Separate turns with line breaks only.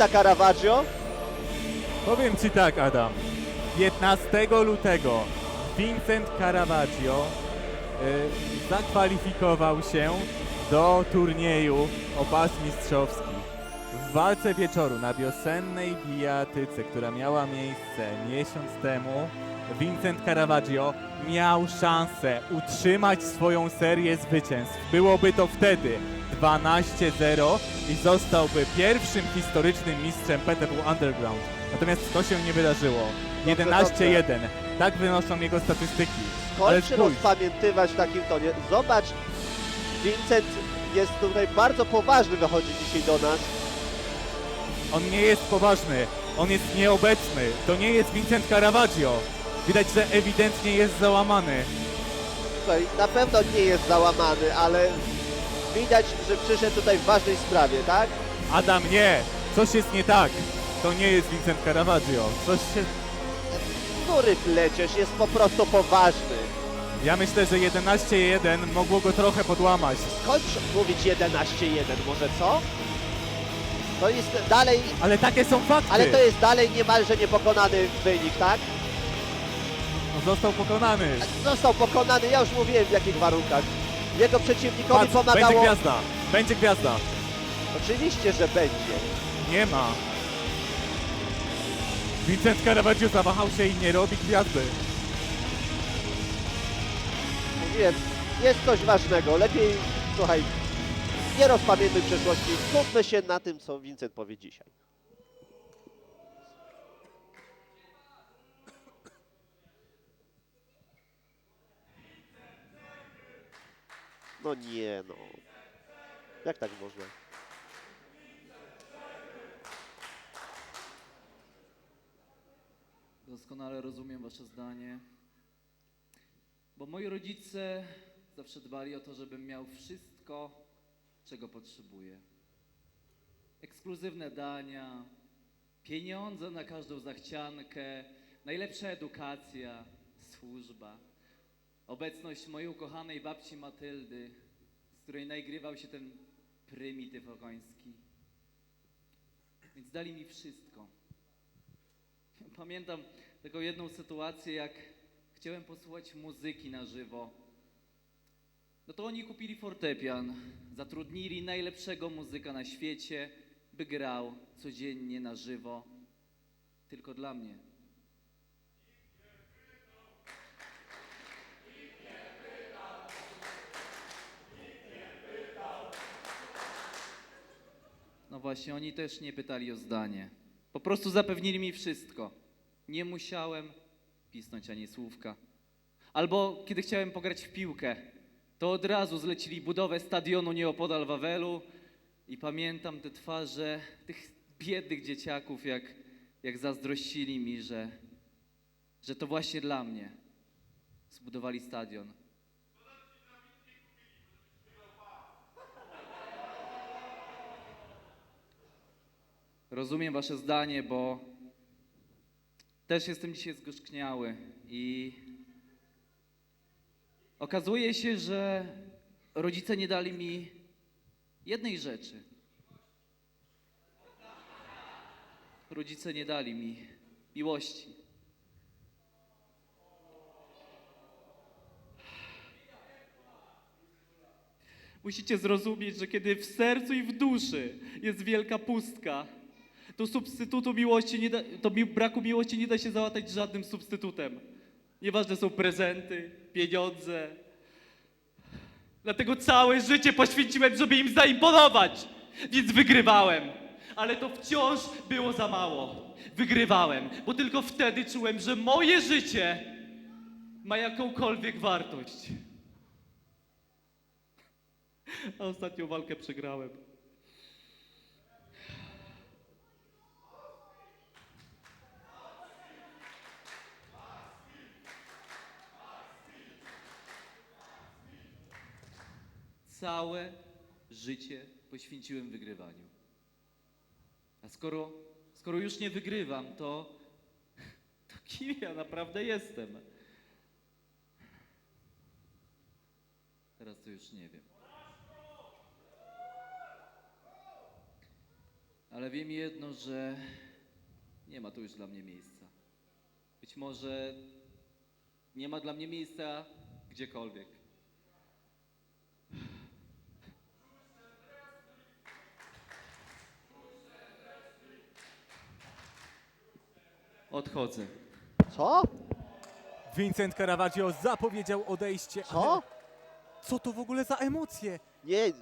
Ta Caravaggio?
Powiem Ci tak, Adam. 15 lutego Vincent Caravaggio y, zakwalifikował się do turnieju o pas mistrzowski. W walce wieczoru na wiosennej bijatyce, która miała miejsce miesiąc temu, Vincent Caravaggio miał szansę utrzymać swoją serię zwycięstw. Byłoby to wtedy 12-0 i zostałby pierwszym historycznym mistrzem PTW Underground. Natomiast to się nie wydarzyło. 11-1. Tak wynoszą jego statystyki. Ale
Kończy
spójrz,
rozpamiętywać w takim tonie. Zobacz, Vincent jest tutaj bardzo poważny, wychodzi dzisiaj do nas.
on nie jest poważny, on jest nieobecny. To nie jest Vincent Caravaggio. Widać, że ewidentnie jest załamany.
Słuchaj, na pewno nie jest załamany, ale widać, że przyszedł tutaj w ważnej sprawie, tak?
Adam, nie! Coś jest nie tak. To nie jest Vincent Caravaggio. Coś się...
Który pleciesz jest po prostu poważny.
Ja myślę, że 11-1 mogło go trochę podłamać.
Skończ mówić 11-1 może, co? To jest dalej,
Ale takie są fakty.
ale to jest dalej niemalże niepokonany wynik, tak?
Został pokonany.
Został pokonany, ja już mówiłem w jakich warunkach. Jego przeciwnikowi
Patrz, będzie
pomagało...
gwiazda. Będzie gwiazda.
Oczywiście, że będzie.
Nie ma. Vincent Caravaggio zawahał się i nie robi gwiazdy.
Mówiłem, jest coś ważnego. Lepiej, słuchaj, nie rozpamiętuj przeszłości. Skupmy się na tym, co Vincent powie dzisiaj. No nie no. Jak tak można?
Doskonale rozumiem Wasze zdanie, bo moi rodzice zawsze dbali o to, żebym miał wszystko, czego potrzebuję. Ekskluzywne dania, pieniądze na każdą zachciankę, najlepsza edukacja, służba, obecność mojej ukochanej babci Matyldy, z której naigrywał się ten prymityw okoński. Więc dali mi wszystko. Pamiętam taką jedną sytuację, jak chciałem posłuchać muzyki na żywo. No to oni kupili fortepian, zatrudnili najlepszego muzyka na świecie, by grał codziennie na żywo, tylko dla mnie. No właśnie, oni też nie pytali o zdanie. Po prostu zapewnili mi wszystko. Nie musiałem pisnąć ani słówka. Albo kiedy chciałem pograć w piłkę, to od razu zlecili budowę stadionu nieopodal Wawelu i pamiętam te twarze tych biednych dzieciaków, jak, jak zazdrościli mi, że, że to właśnie dla mnie zbudowali stadion. Rozumiem wasze zdanie, bo też jestem dzisiaj zgorzkniały i okazuje się, że rodzice nie dali mi jednej rzeczy. Rodzice nie dali mi miłości. Musicie zrozumieć, że kiedy w sercu i w duszy jest wielka pustka, to substytutu miłości nie da, to mi, braku miłości nie da się załatać żadnym substytutem. Nieważne są prezenty, pieniądze. Dlatego całe życie poświęciłem, żeby im zaimponować. Więc wygrywałem. Ale to wciąż było za mało. Wygrywałem, bo tylko wtedy czułem, że moje życie ma jakąkolwiek wartość. A ostatnią walkę przegrałem. Całe życie poświęciłem wygrywaniu. A skoro, skoro już nie wygrywam, to, to kim ja naprawdę jestem? Teraz to już nie wiem. Ale wiem jedno, że nie ma tu już dla mnie miejsca. Być może nie ma dla mnie miejsca gdziekolwiek. Odchodzę.
Co?
Vincent Caravaggio zapowiedział odejście.
Co?
Ale co to w ogóle za emocje?
Nie,